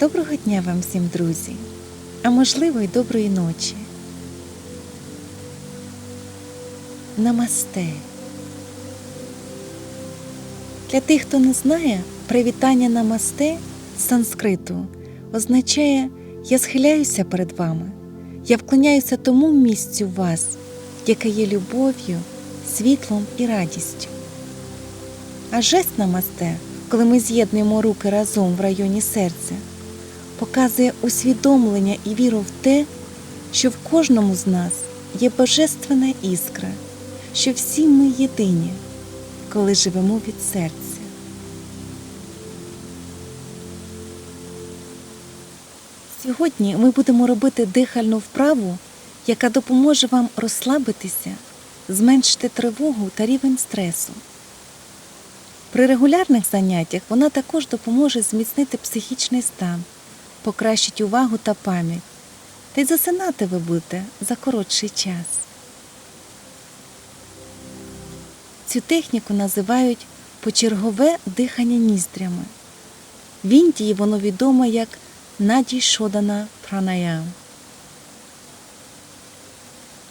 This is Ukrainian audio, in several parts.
Доброго дня вам всім, друзі, а можливо й доброї ночі. Намасте. Для тих, хто не знає, привітання намасте з санскриту означає Я схиляюся перед вами, я вклоняюся тому місцю вас, яке є любов'ю, світлом і радістю. А жест намасте, коли ми з'єднуємо руки разом в районі серця, показує усвідомлення і віру в те, що в кожному з нас є божественна іскра, що всі ми єдині, коли живемо від серця. Сьогодні ми будемо робити дихальну вправу, яка допоможе вам розслабитися, зменшити тривогу та рівень стресу. При регулярних заняттях вона також допоможе зміцнити психічний стан, покращить увагу та пам'ять, та й засинати ви будете за коротший час. Цю техніку називають почергове дихання ніздрями. В Індії воно відомо як наді шодана пранаям.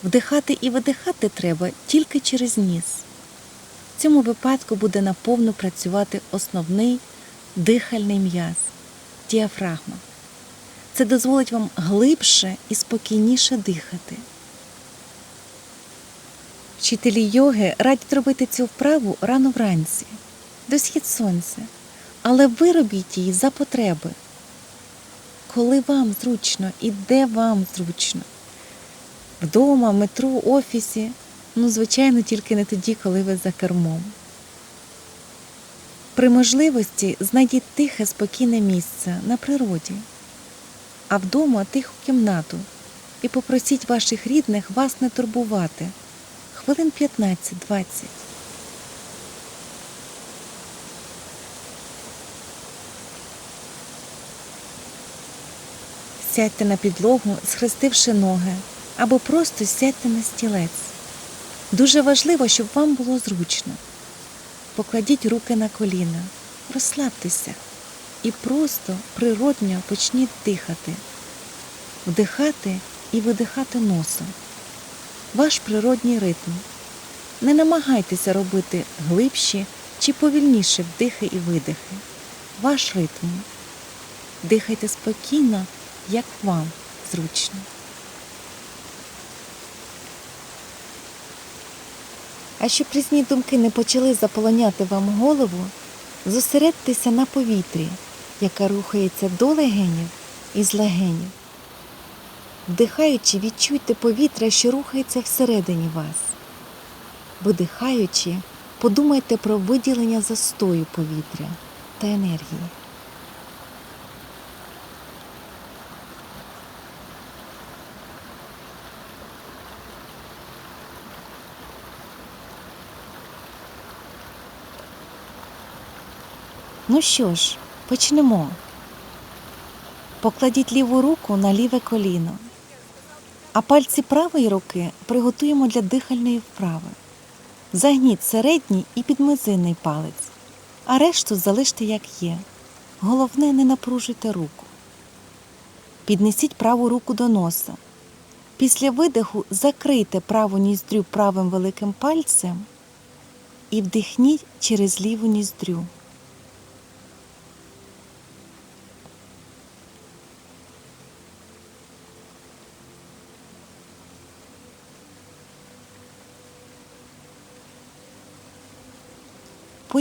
Вдихати і видихати треба тільки через ніс. В цьому випадку буде наповну працювати основний дихальний м'яз діафрагма. Це дозволить вам глибше і спокійніше дихати. Вчителі йоги радять робити цю вправу рано вранці, до схід сонця, але ви робіть її за потреби. Коли вам зручно і де вам зручно. Вдома, метро, офісі, ну, звичайно, тільки не тоді, коли ви за кермом. При можливості знайдіть тихе, спокійне місце на природі, а вдома тиху кімнату і попросіть ваших рідних вас не турбувати хвилин 15-20. Сядьте на підлогу, схрестивши ноги, або просто сядьте на стілець. Дуже важливо, щоб вам було зручно. Покладіть руки на коліна, розслабтеся і просто природньо почніть дихати, вдихати і видихати носом. Ваш природній ритм. Не намагайтеся робити глибші чи повільніші вдихи і видихи. Ваш ритм. Дихайте спокійно, як вам зручно. А щоб різні думки не почали заполоняти вам голову, зосередьтеся на повітрі, яке рухається до легенів і з легенів. Вдихаючи, відчуйте повітря, що рухається всередині вас. Видихаючи, подумайте про виділення застою повітря та енергії. Ну що ж, почнемо. Покладіть ліву руку на ліве коліно, а пальці правої руки приготуємо для дихальної вправи. Загніть середній і підмизинний палець, а решту залиште як є. Головне, не напружуйте руку. Піднесіть праву руку до носа. Після видиху закрийте праву ніздрю правим великим пальцем і вдихніть через ліву ніздрю.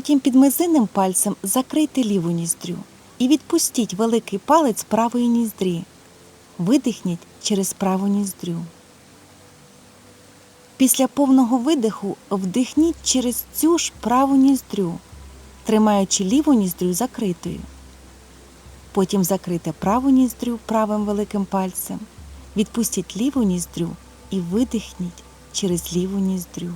Потім під мизинним пальцем закрийте ліву ніздрю і відпустіть великий палець правої ніздрі. Видихніть через праву ніздрю. Після повного видиху вдихніть через цю ж праву ніздрю, тримаючи ліву ніздрю закритою. Потім закрийте праву ніздрю правим великим пальцем, відпустіть ліву ніздрю і видихніть через ліву ніздрю.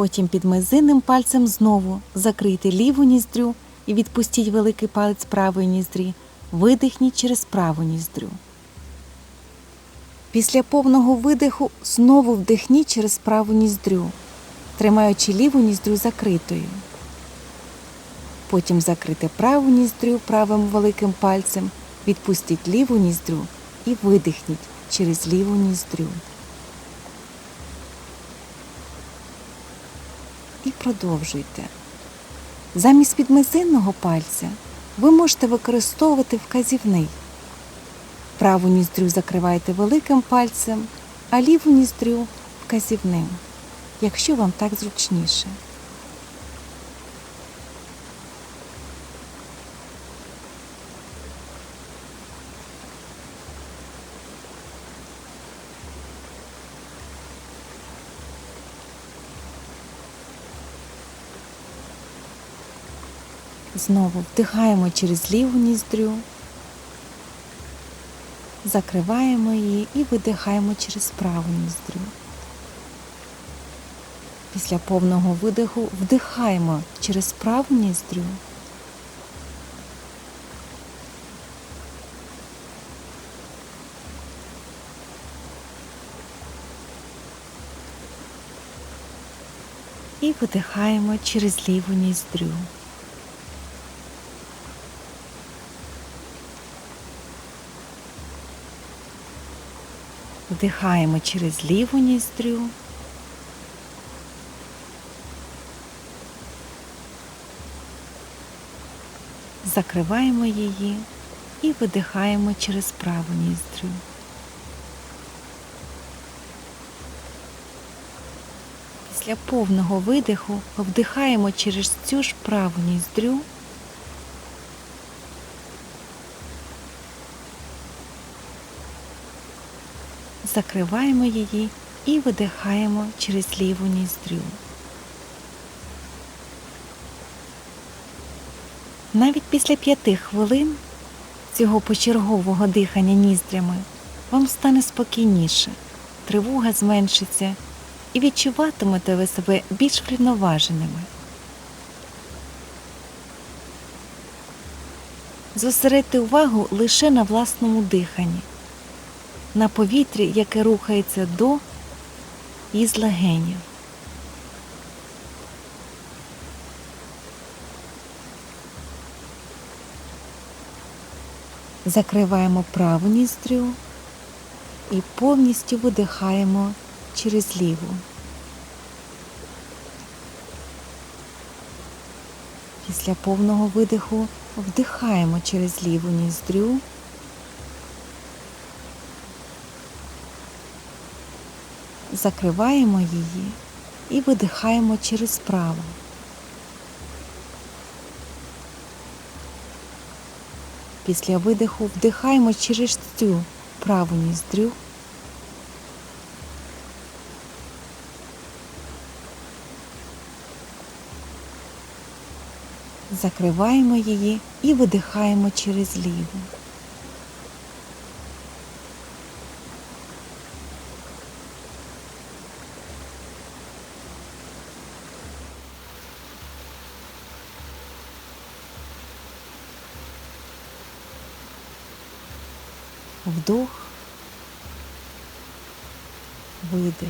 Потім під мизинним пальцем знову закрийте ліву ніздрю і відпустіть великий палець правої ніздрі. Видихніть через праву ніздрю. Після повного видиху знову вдихніть через праву ніздрю, тримаючи ліву ніздрю закритою. Потім закрити праву ніздрю правим великим пальцем, відпустіть ліву ніздрю і видихніть через ліву ніздрю. Продовжуйте. Замість підмезинного пальця ви можете використовувати вказівний. Праву ніздрю закриваєте великим пальцем, а ліву ніздрю вказівним, якщо вам так зручніше. Знову вдихаємо через ліву ніздрю, закриваємо її і видихаємо через праву ніздрю. Після повного видиху вдихаємо через праву ніздрю. І видихаємо через ліву ніздрю. Вдихаємо через ліву ніздрю. Закриваємо її і видихаємо через праву ніздрю. Після повного видиху вдихаємо через цю ж праву ніздрю. Закриваємо її і видихаємо через ліву ніздрю. Навіть після п'яти хвилин цього почергового дихання ніздрями вам стане спокійніше, тривога зменшиться і відчуватимете ви себе більш врівноваженими. Зосередьте увагу лише на власному диханні, на повітрі, яке рухається до і з легенів. Закриваємо праву ніздрю і повністю видихаємо через ліву. Після повного видиху вдихаємо через ліву ніздрю. Закриваємо її і видихаємо через праву. Після видиху вдихаємо через цю праву ніздрю. Закриваємо її і видихаємо через ліву. Вдох, видих.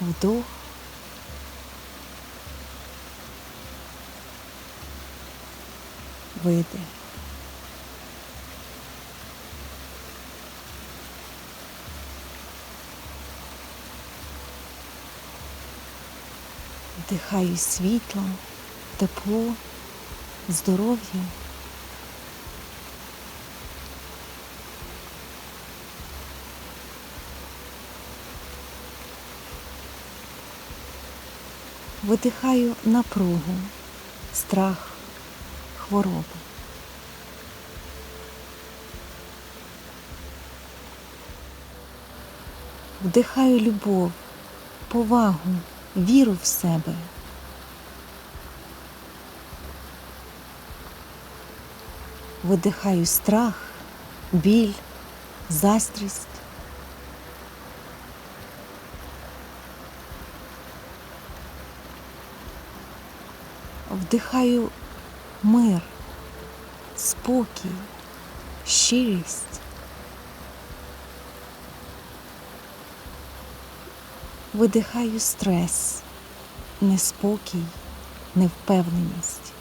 Вдох. Видих. Вдихаю світло, тепло, здоров'я. Видихаю напругу, страх, хворобу. Вдихаю любов, повагу, віру в себе. Видихаю страх, біль, застрість. Вдихаю мир, спокій, щирість. Видихаю стрес, неспокій, невпевненість.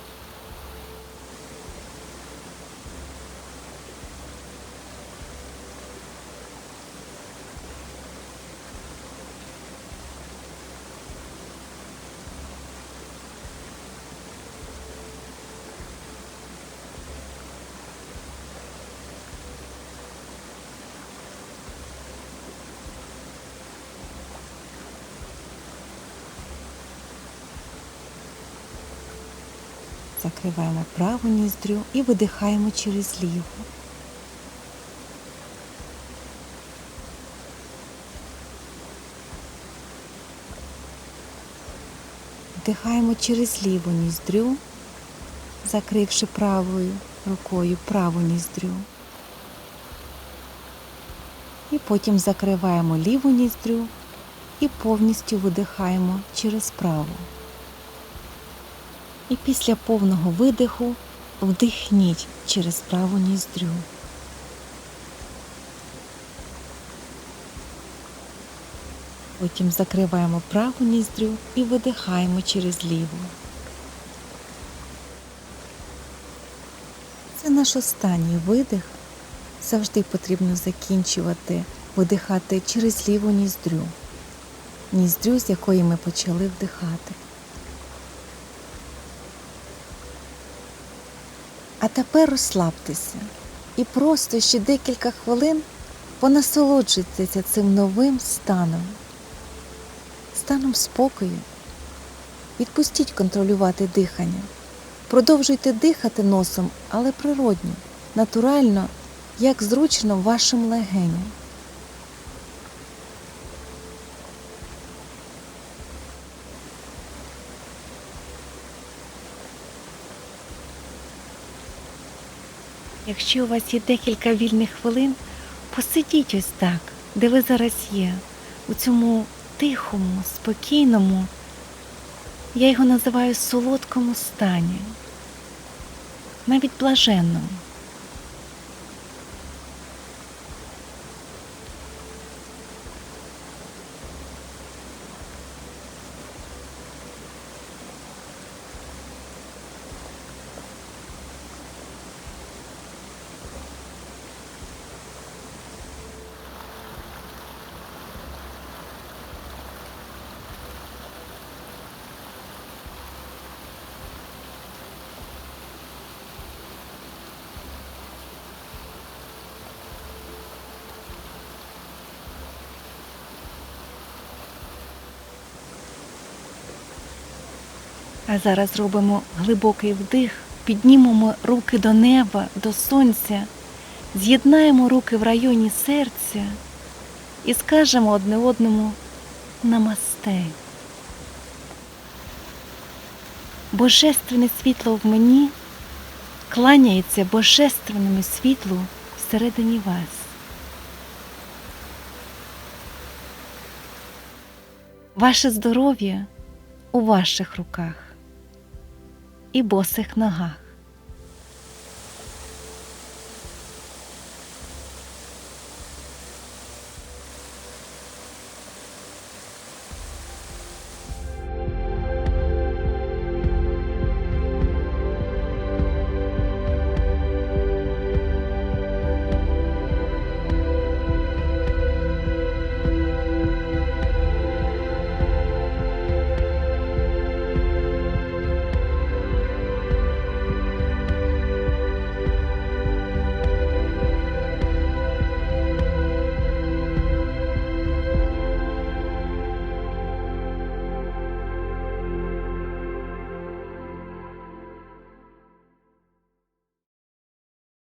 Закриваємо праву ніздрю і видихаємо через ліву. Вдихаємо через ліву ніздрю, закривши правою рукою праву ніздрю. І потім закриваємо ліву ніздрю і повністю видихаємо через праву. І після повного видиху вдихніть через праву ніздрю. Потім закриваємо праву ніздрю і видихаємо через ліву. Це наш останній видих. Завжди потрібно закінчувати видихати через ліву ніздрю, ніздрю, з якої ми почали вдихати. А тепер розслабтеся і просто ще декілька хвилин понасолоджуйтеся цим новим станом, станом спокою. Відпустіть контролювати дихання. Продовжуйте дихати носом, але природньо, натурально, як зручно вашим легеням. Якщо у вас є декілька вільних хвилин, посидіть ось так, де ви зараз є, у цьому тихому, спокійному, я його називаю солодкому стані, навіть блаженному. Зараз робимо глибокий вдих, піднімемо руки до неба, до сонця, з'єднаємо руки в районі серця і скажемо одне одному намасте. Божественне світло в мені кланяється божественному світлу всередині вас. Ваше здоров'я у ваших руках і босих ногах.